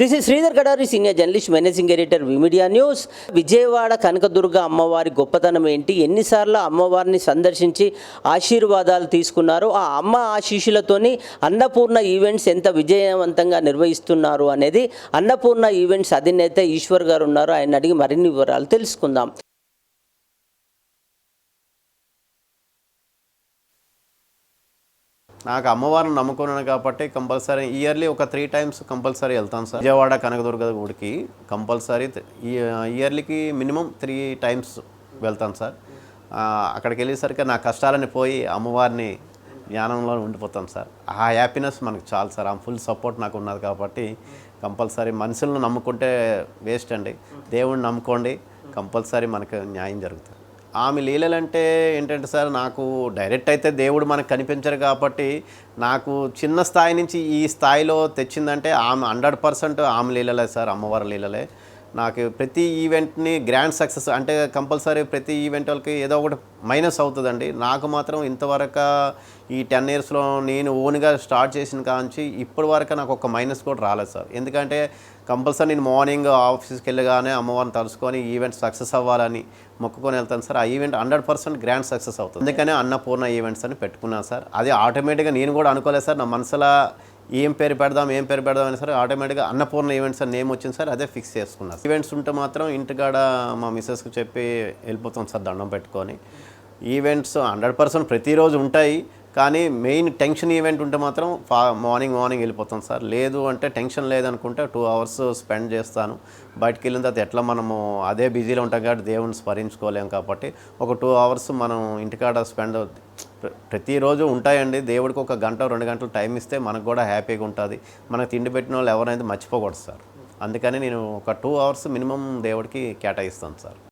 This is Sridhar Kadari senior journalist managing editor V media news Vijayawada Kanakadurga అమ్మవారి గొప్పతనం ఏంటి ఎన్నిసార్లు అమ్మవారిని సందర్శించి ఆశీర్వాదాలు తీసుకున్నారు ఆ అమ్మ ఆశీషులతోని అన్నపూర్ణ ఈవెంట్స్ ఎంత విజయవంతంగా నిర్వహిస్తున్నారు అనేది అన్నపూర్ణ ఈవెంట్స్ అధినేత ఈశ్వర్ గారు ఉన్నారు. ఆయన అడిగి మరిన్ని వివరాలు తెలుసుకుందాం. నాకు అమ్మవారిని నమ్ముకున్నాను కాబట్టి కంపల్సరీ ఇయర్లీ ఒక త్రీ టైమ్స్ కంపల్సరీ వెళ్తాను సార్. విజయవాడ కనకదుర్గ గుడికి కంపల్సరీ ఇయర్లీకి మినిమం త్రీ టైమ్స్ వెళ్తాను సార్. అక్కడికి వెళ్ళేసరికి నా కష్టాలని పోయి అమ్మవారిని జ్ఞానంలో ఉండిపోతాం సార్. ఆ హ్యాపీనెస్ మనకు చాలు సార్. ఆ ఫుల్ సపోర్ట్ నాకు ఉన్నది కాబట్టి కంపల్సరీ మనుషులను నమ్ముకుంటే వేస్ట్ అండి. దేవుడిని నమ్ముకోండి. కంపల్సరీ మనకు న్యాయం జరుగుతుంది. ఆమె లీలలంటే ఏంటంటే సార్ నాకు డైరెక్ట్ అయితే దేవుడు మనకు కనిపించరు కాబట్టి నాకు చిన్న స్థాయి నుంచి ఈ స్థాయిలో తెచ్చిందంటే ఆమె హండ్రెడ్ పర్సెంట్ ఆమె లీలలే సార్ అమ్మవారి లీలలే. నాకు ప్రతి ఈవెంట్ని గ్రాండ్ సక్సెస్ అంటే కంపల్సరీ ప్రతి ఈవెంట్ వాళ్ళకి ఏదో ఒకటి మైనస్ అవుతుందండి. నాకు మాత్రం ఇంతవరకు ఈ టెన్ ఇయర్స్లో నేను ఓన్గా స్టార్ట్ చేసిన కాంచి ఇప్పటి వరకు నాకు ఒక మైనస్ కూడా రాలేదు సార్. ఎందుకంటే కంపల్సరీ నేను మార్నింగ్ ఆఫీస్కి వెళ్ళగానే అమ్మవారిని తలుసుకొని ఈవెంట్ సక్సెస్ అవ్వాలని మొక్కుకొని వెళ్తాను సార్. ఆ event hundred percent grand success అవుతుంది. అందుకనే అన్నపూర్ణ ఈవెంట్స్ అని పెట్టుకున్నాను సార్. అది ఆటోమేటిక్గా నేను కూడా అనుకోలేదు సార్. నా మనసులో ఏం పేరు పెడదాం ఏం పేరు పెడదాం అని సరే ఆటోమేటిక్గా అన్నపూర్ణ ఈవెంట్స్ అని నేమ్ వచ్చింది సార్ అదే ఫిక్స్ చేసుకున్నాను ఈవెంట్స్ ఉంటే మాత్రం ఇంటికాడ మా మిస్సెస్కి చెప్పి వెళ్ళిపోతాం సార్ దండం పెట్టుకొని. ఈవెంట్స్ హండ్రెడ్ పర్సెంట్ ప్రతిరోజు ఉంటాయి కానీ మెయిన్ టెన్షన్ ఈవెంట్ ఉంటే మాత్రం ఫా మార్నింగ్ మార్నింగ్ వెళ్ళిపోతాం సార్. లేదు అంటే టెన్షన్ లేదనుకుంటే టూ అవర్స్ స్పెండ్ చేస్తాను. బయటికి వెళ్ళిన తర్వాత ఎట్లా మనము అదే బిజీలో ఉంటాం కాబట్టి దేవుని స్మరించుకోలేం కాబట్టి ఒక టూ అవర్స్ మనం ఇంటికాడ స్పెండ్ ప్రతిరోజు ఉంటాయండి. దేవుడికి ఒక గంట రెండు గంటలు టైం ఇస్తే మనకు కూడా హ్యాపీగా ఉంటుంది. మనకు తిండి పెట్టిన వాళ్ళు ఎవరైనా మర్చిపోకూడదు సార్. అందుకని నేను ఒక టూ అవర్స్ మినిమం దేవుడికి కేటాయిస్తాను సార్.